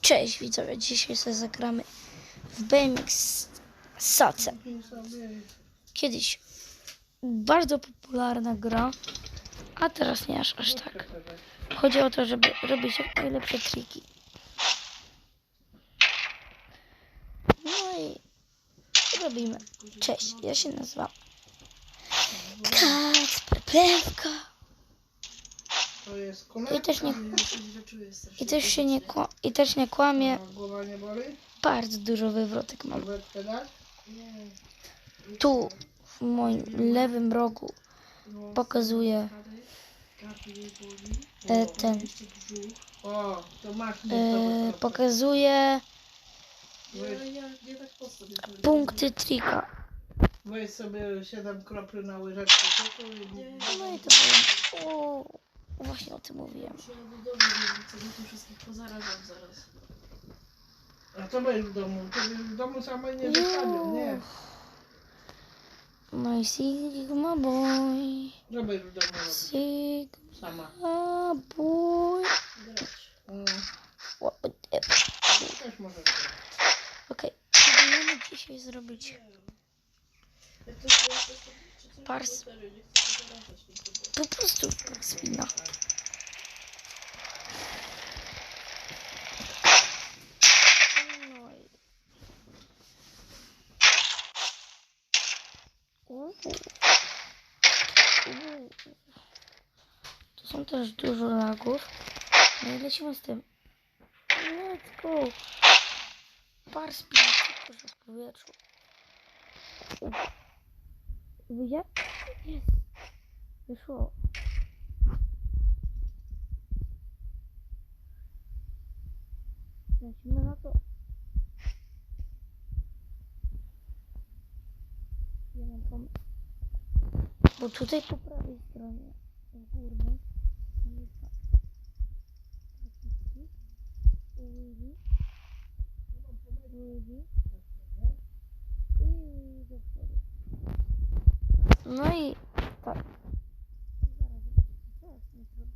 Cześć widzowie, dzisiaj sobie zagramy w BMX Sace. Kiedyś bardzo popularna gra, a teraz nie aż, aż tak. Chodzi o to, żeby robić jak najlepsze triki. No i robimy. Cześć, ja się nazywam Kacper Plewka. To jest. I też nie, i też się nie, kła- i też nie kłamie. Głowa nie boli? Bardzo dużo wywrotek mam. Tu w moim lewym rogu No, pokazuję Padaj. Gardło jej boli. e, ten. Jeszcze brzuch. O, to masz E, ja tak punkty trika. Weź sobie 7 kropli na łyżeczkę cukru i... Nie. No i to było. Właśnie o tym mówiłem. Muszę do domu co tu wszystkich pozarażam zaraz. A co będziesz w domu? Ty w domu samej nie wystawią, nie. No i Sigma Boy. Co będziesz w domu robić? Sigma Sama. Boy. Grać. Mm, O, e, też możesz robić. Okej, próbujemy dzisiaj zrobić Jak to się jest, to czy coś Pars. nie chcę po prostu spina. Tu są też dużo lagów. No i lecimy z tym. Let's go. Par spin, proszę w powietrzu. Wyjdzie? Jest. Wyszło. Lecimy na to. Ja mam pomysł. Bo tutaj po prawej stronie, w górnej, jest tak. Taki Luigi. Luigi. I do przodu. No i tak. Zaraz, zaraz nie zrobię.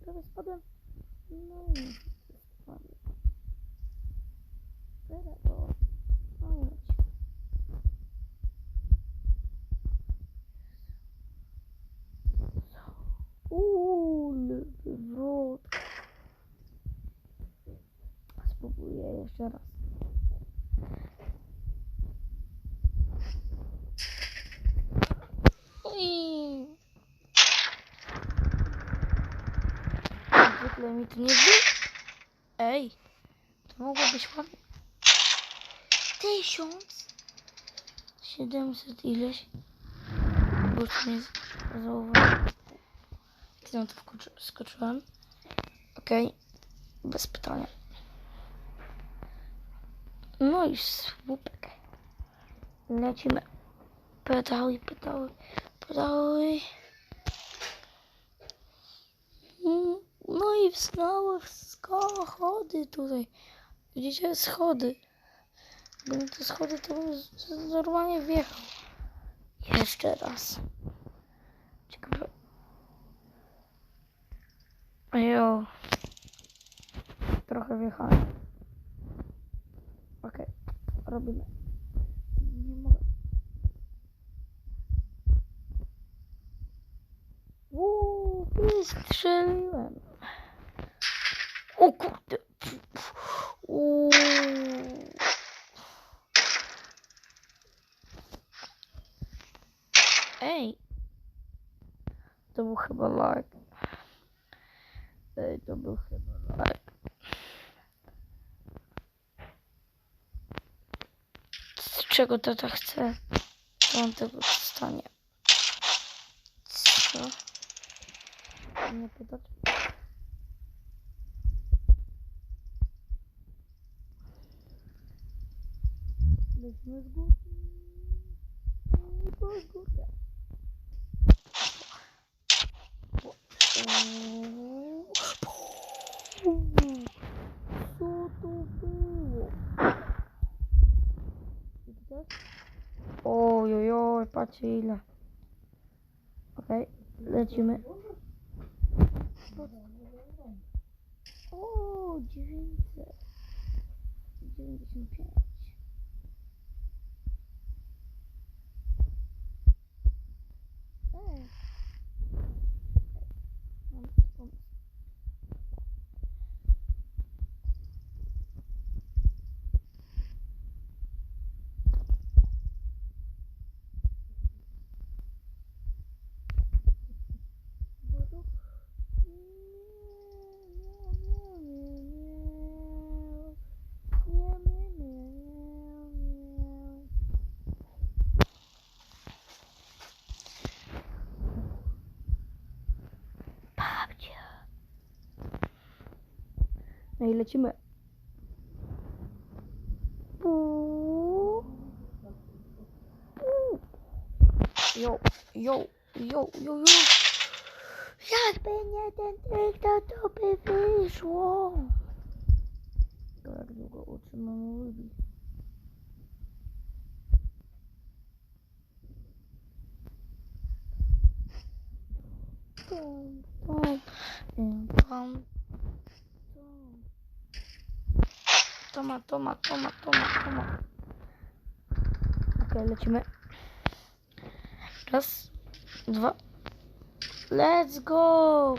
Nie, prawie spadłem. No i nic, spadłem. Teraz to... No leć. Uuu, wywrót. Spróbuję jeszcze raz. I... Zwykle mi to nie zbi... Ej, to mogło być ładnie. Tysiąc siedemset ileś. Bo już nie zauważyłem. Na to skoczyłem. Okej, bez pytania. No i słupek. Lecimy. Pedały, pedały, pedały. No i wznały schody tutaj. Widzicie schody. Gdyby te schody to bym normalnie wjechał. Jeszcze raz. Ciekawe. Jo. Trochę wjechałem. Okej, robimy. Nie mogę. Uuu. O kurde. Uuu. Ej. To był chyba lag. Ej, to był chyba lag. Z czego tata chce? To on tego dostanie. Co? Nie pytać. Lecimy z górki. I po górkę. Uuu. Oj, oj, oj, patrzcie ile. Okej, okay, lecimy. O, 995. i lecimy. Jo, jo, jo, jo, jo. Jakby nie ten trik, to by wyszło. Jak długo utrzymamy lubi. Tom, tom, tom, tom, tom. Toma, toma, toma, toma, toma. Okej, lecimy. Raz, dwa. Let's go!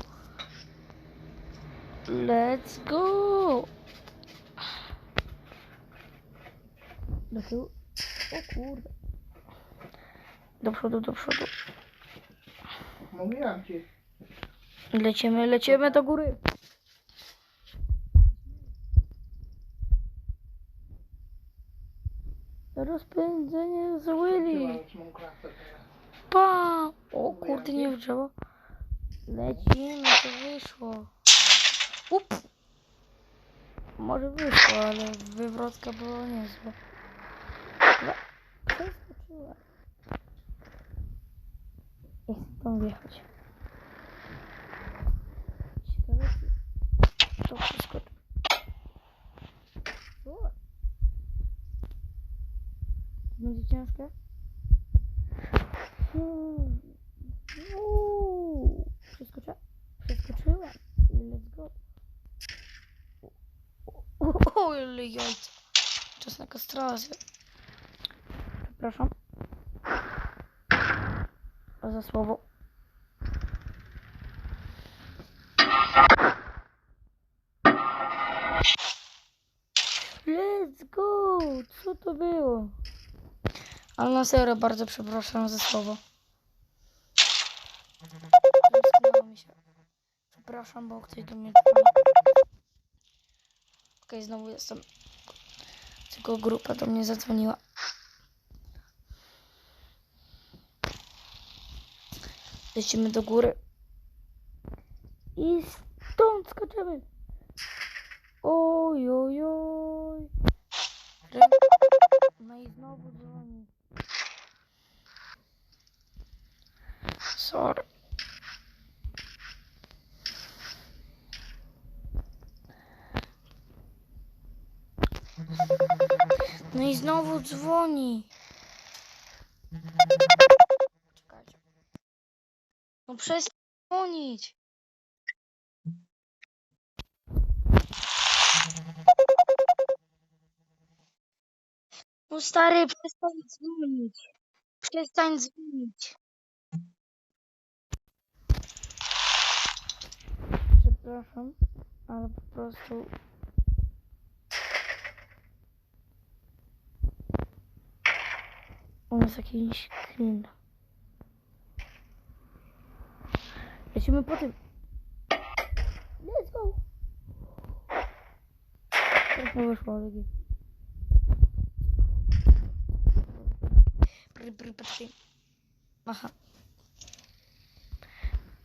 Let's go! Do tyłu. O kurde. Do przodu, do przodu. Mówiłam ci. Lecimy, lecimy do góry. Rozpędzenie z Willy. Była ósmą klasę teraz. Pa! O kurde, nie w drzewo. Lecimy, to wyszło. Up! Może wyszło, ale wywrotka była niezła. Dobra, Przeskoczyła. Nie chcę tam wjechać. Ciekawe, czy to przeskoczy. O! Będzie ciężkie? Uuu. I let's go. O, ile jajca. Czas na kastrację. Przepraszam. Za słowo. Let's go! Co to było? Ale na serio bardzo przepraszam za słowo. Przepraszam, bo ktoś do mnie. Okej, znowu jestem. Tylko grupa do mnie zadzwoniła. Lecimy do góry. I stąd skaczemy. Oj, oj, oj. Rę- No i znowu dzwoni. Sorry. No i znowu dzwoni. Czekajcie. No przestań dzwonić. No stary, przestań dzwonić. Przestań dzwonić. Przepraszam, ale po prostu On jest jakiś clean. Lecimy po tym. Let's go. Teraz wyszło, ale pry, pry, pry. Aha.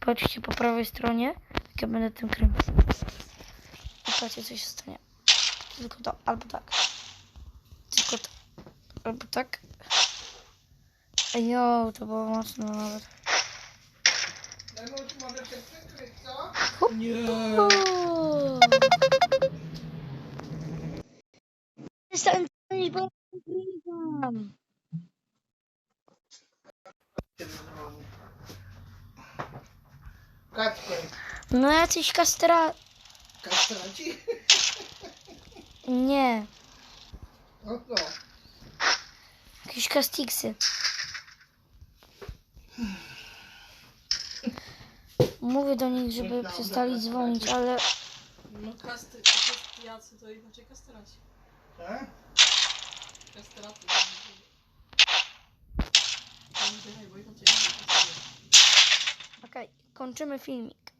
Patrzcie po prawej stronie, jak ja będę tym kręcił. Patrzcie, co się stanie. Tylko to, albo tak. Tylko to, albo tak. Jo, to było mocno nawet. Hop. Nie. Przestań dzwonić, bo ja nagrywam. No jacyś kastra... Kastraci? Nie. No co? Jakieś kastiksy. Mówię do nich, żeby Dobra, przestali kastraci. dzwonić, ale... No kastry, kastriacy to inaczej kastraci. Tak? Kastraty. Nie dychaj, bo inaczej nie kastraci. okej, kończymy filmik.